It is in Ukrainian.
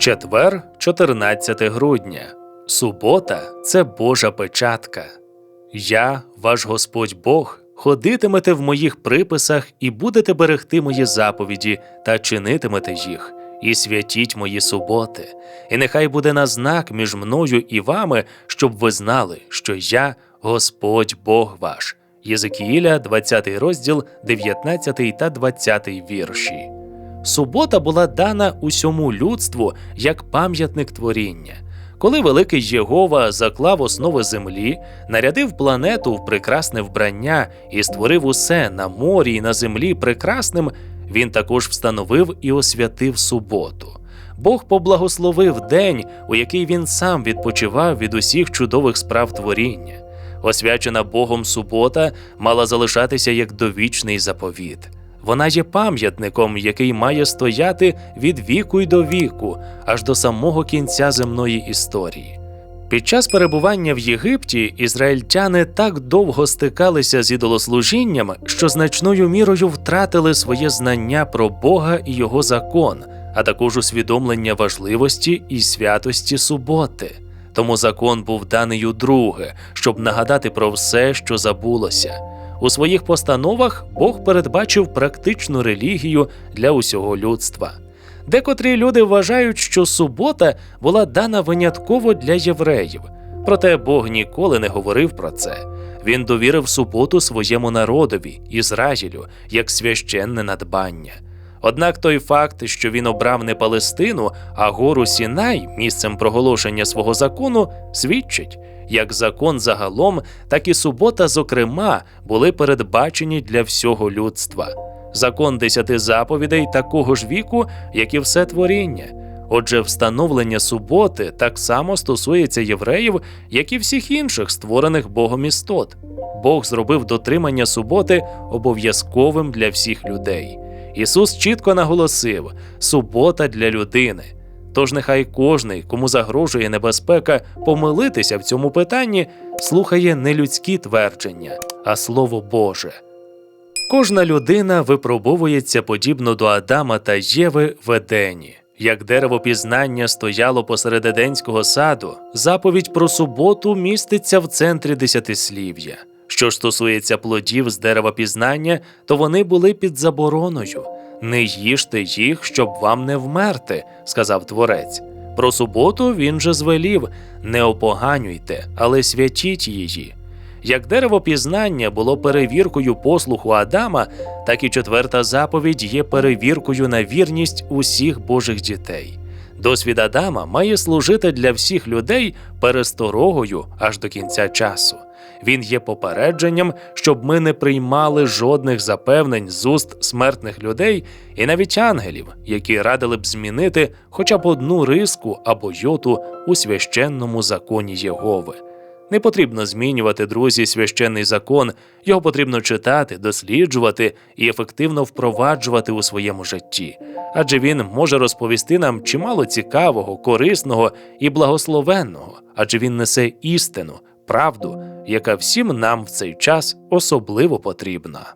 Четвер, 14 грудня. Субота це Божа печатка. Я, ваш Господь Бог, ходитимете в моїх приписах і будете берегти мої заповіді та чинитимете їх, і святіть мої суботи. І нехай буде на знак між мною і вами, щоб ви знали, що я Господь Бог ваш. Єзекіїля, 20 розділ, 19 та 20 вірші. Субота була дана усьому людству як пам'ятник творіння. Коли великий Єгова заклав основи землі, нарядив планету в прекрасне вбрання і створив усе на морі і на землі прекрасним, він також встановив і освятив суботу. Бог поблагословив день, у який він сам відпочивав від усіх чудових справ творіння. Освячена Богом субота мала залишатися як довічний заповіт. Вона є пам'ятником, який має стояти від віку й до віку, аж до самого кінця земної історії. Під час перебування в Єгипті ізраїльтяни так довго стикалися з ідолослужінням, що значною мірою втратили своє знання про Бога і його закон, а також усвідомлення важливості і святості суботи. Тому закон був даний удруге, щоб нагадати про все, що забулося. У своїх постановах Бог передбачив практичну релігію для усього людства. Декотрі люди вважають, що субота була дана винятково для євреїв. Проте Бог ніколи не говорив про це. Він довірив суботу своєму народові, Ізраїлю, як священне надбання. Однак той факт, що він обрав не Палестину, а гору Сінай місцем проголошення свого закону, свідчить, як закон загалом, так і субота, зокрема, були передбачені для всього людства. Закон десяти заповідей такого ж віку, як і все творіння. Отже, встановлення суботи так само стосується євреїв, як і всіх інших створених Богом істот. Бог зробив дотримання суботи обов'язковим для всіх людей. Ісус чітко наголосив: субота для людини. Тож нехай кожний, кому загрожує небезпека помилитися в цьому питанні, слухає не людські твердження, а Слово Боже. Кожна людина випробовується подібно до Адама та Єви в Едені. Як дерево пізнання стояло посеред Еденського саду, заповідь про суботу міститься в центрі десятислів'я. Що ж стосується плодів з дерева пізнання, то вони були під забороною. Не їжте їх, щоб вам не вмерти, сказав творець. Про суботу він же звелів не опоганюйте, але святіть її. Як дерево пізнання було перевіркою послуху Адама, так і четверта заповідь є перевіркою на вірність усіх Божих дітей. Досвід Адама має служити для всіх людей пересторогою аж до кінця часу. Він є попередженням, щоб ми не приймали жодних запевнень з уст смертних людей і навіть ангелів, які радили б змінити хоча б одну риску або йоту у священному законі Єгови. Не потрібно змінювати, друзі, священний закон, його потрібно читати, досліджувати і ефективно впроваджувати у своєму житті, адже він може розповісти нам чимало цікавого, корисного і благословенного, адже він несе істину, правду, яка всім нам в цей час особливо потрібна.